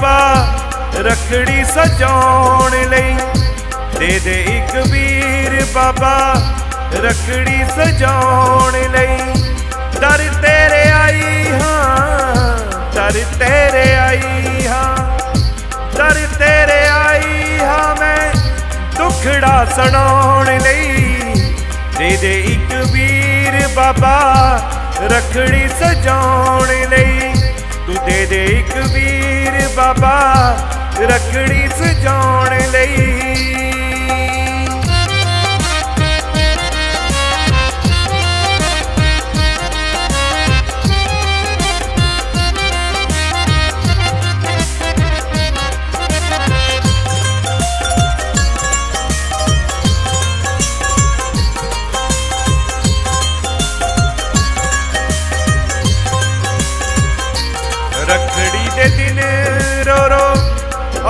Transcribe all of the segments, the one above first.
ਬਾਬਾ ਰਖੜੀ ਸਜਾਉਣ ਲਈ। ਦੇ ਦੇ ਇੱਕ ਵੀਰ ਬਾਬਾ ਰਖੜੀ ਸਜਾਉਣ ਲਈ। ਦਰ ਤੇਰੇ ਆਈ ਹਾਂ, ਦਰ ਤੇਰੇ ਆਈ ਹਾਂ। ਦਰ ਤੇਰੇ ਆਈ ਹਾਂ ਮੈਂ ਦੁਖੜਾ ਸੁਣਾਉਣ ਲਈ। ਦੇ ਦੇ ਇੱਕ ਵੀਰ ਬਾਬਾ ਰਖੜੀ ਸਜਾਉਣ ਲਈ। ਤੂੰ ਦੇ ਦੇ ਇੱਕ ਵੀਰ ਬਾਬਾ ਰਖੜੀ ਸਜਾਉਣ ਲਈ।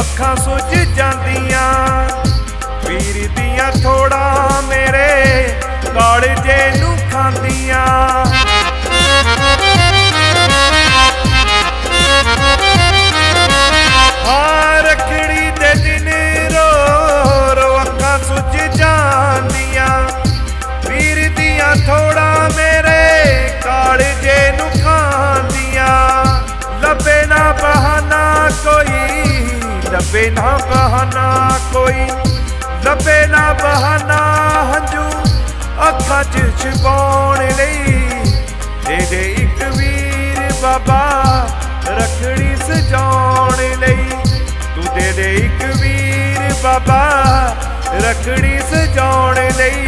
ਅੱਖਾਂ ਸੁੱਜ ਜਾਂਦੀਆਂ। ਵੀਰ ਦੀਆਂ ਥੋੜਾ ਮੇਰੇ ਕਾਲਜੇ ਨੂੰ ਖਾਂਦੀਆਂ। ਬਹਾਨਾ ਕੋਈ, ਲੱਭੇ ਨਾ ਬਹਾਨਾ ਹੰਝੂ, ਅੱਖਾਂ 'ਚ ਛਿਪਾਉਣ ਲਈ। ਦੇ ਦੇ ਇੱਕ ਵੀਰ ਬਾਬਾ ਰਖੜੀ ਸਜਾਉਣ ਲਈ। ਤੂੰ ਦੇ ਦੇ ਇੱਕ ਵੀਰ ਬਾਬਾ ਰਖੜੀ ਸਜਾਉਣ ਲਈ।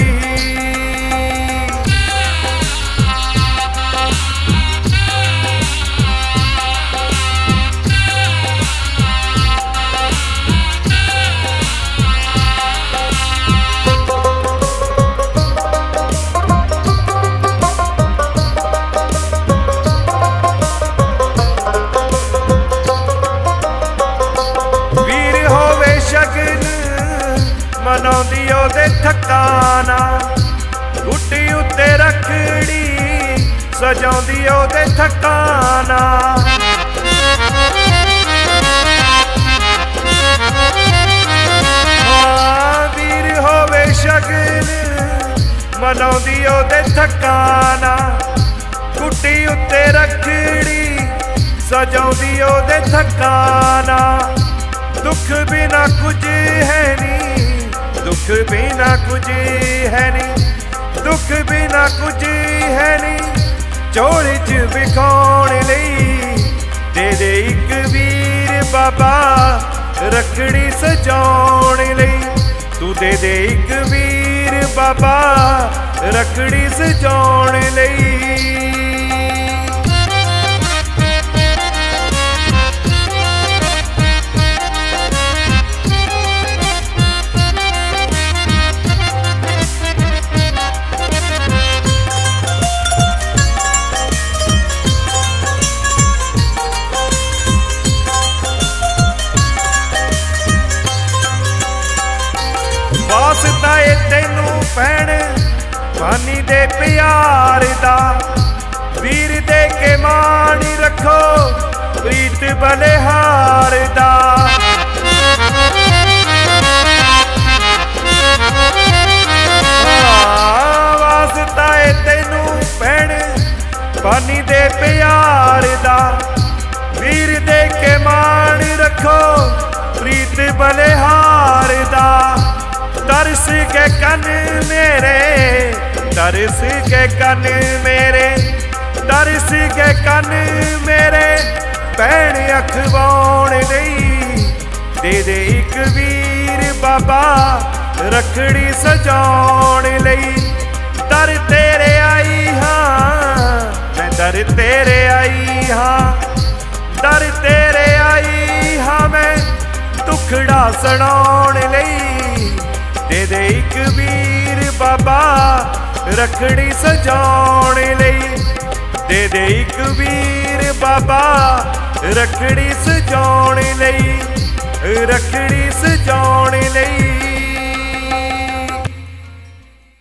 ਮਨਾਉਂਦੀ ਉਹਦੇ ਥਕਾਨਾ। ਗੁੱਟੀ ਉੱਤੇ ਰੱਖੜੀ, ਸਜਾਉਂਦੀ ਉਹਦੇ ਥਕਾਨਾ। ਵੀਰ ਹੋਵੇ ਸ਼ਗਨ, ਮਨਾਉਂਦੀ ਉਹਦੇ ਥਕਾਨਾ। ਗੁੱਟੀ ਉੱਤੇ ਰੱਖੜੀ, ਸਜਾਉਂਦੀ ਉਹਦੇ ਥਕਾਨਾ। ਦੁੱਖ ਬਿਨਾ ਕੁਝ ਹੈ ਨਹੀਂ ਦੁੱਖ ਬਿਨਾ ਕੁਝ ਹੈ ਨਹੀਂ, ਦੁੱਖ ਬਿਨਾ ਕੁਝ ਹੈ ਨਹੀਂ। ਝੋਲੀ ਚ ਵਿਖਾਉਣ ਲਈ ਦੇ ਦੇ ਇੱਕ ਵੀਰ ਬਾਬਾ, ਰਖੜੀ ਸਜਾਉਣ ਲਈ। ਤੂੰ ਦੇ ਦੇ ਇੱਕ ਵੀਰ ਬਾਬਾ, ਰਖੜੀ ਸਜਾਉਣ ਲਈ। ਵਾਸਤਾ ਏ ਤੈਨੂੰ ਭੈਣ ਪਾਣੀ ਦੇ ਪਿਆਰ ਦਾ। ਵੀਰ ਦੇ ਕੇ ਮਾਣ ਰੱਖੋ, ਪ੍ਰੀਤ ਬਲਿਹਾਰ ਦਾ। ਤਰਸ ਕੇ ਕੰਨ ਮੇਰੇ ਤਰਸ ਕੇ ਕੰਨ ਮੇਰੇ ਤਰਸ ਕੇ ਕੰਨ ਮੇਰੇ। ਭੈਣ ਅਖਵਾਉਣ ਲਈ ਦੇ ਦੇ ਇੱਕ ਵੀਰ ਬਾਬਾ, ਰਖੜੀ ਸਜਾਉਣ ਲਈ। ਦਰ ਤੇਰੇ ਆਈ ਹਾਂ, ਮੈਂ ਦਰ ਤੇਰੇ ਆਈ ਹਾਂ। ਦਰ ਤੇਰੇ ਆਈ ਹਾਂ ਮੈਂ, ਦੁਖੜਾ ਸੁਣਾਉਣ ਲਈ। ਦੇ ਦੇ ਇੱਕ ਵੀਰ ਬਾਬਾ ਰਖੜੀ ਸਜਾਉਣ ਲਈ। ਦੇ ਦੇ ਇੱਕ ਵੀਰ ਬਾਬਾ ਰਖੜੀ ਸਜਾਉਣ ਲਈ। ਰਖੜੀ ਸਜਾਉਣ ਲਈ।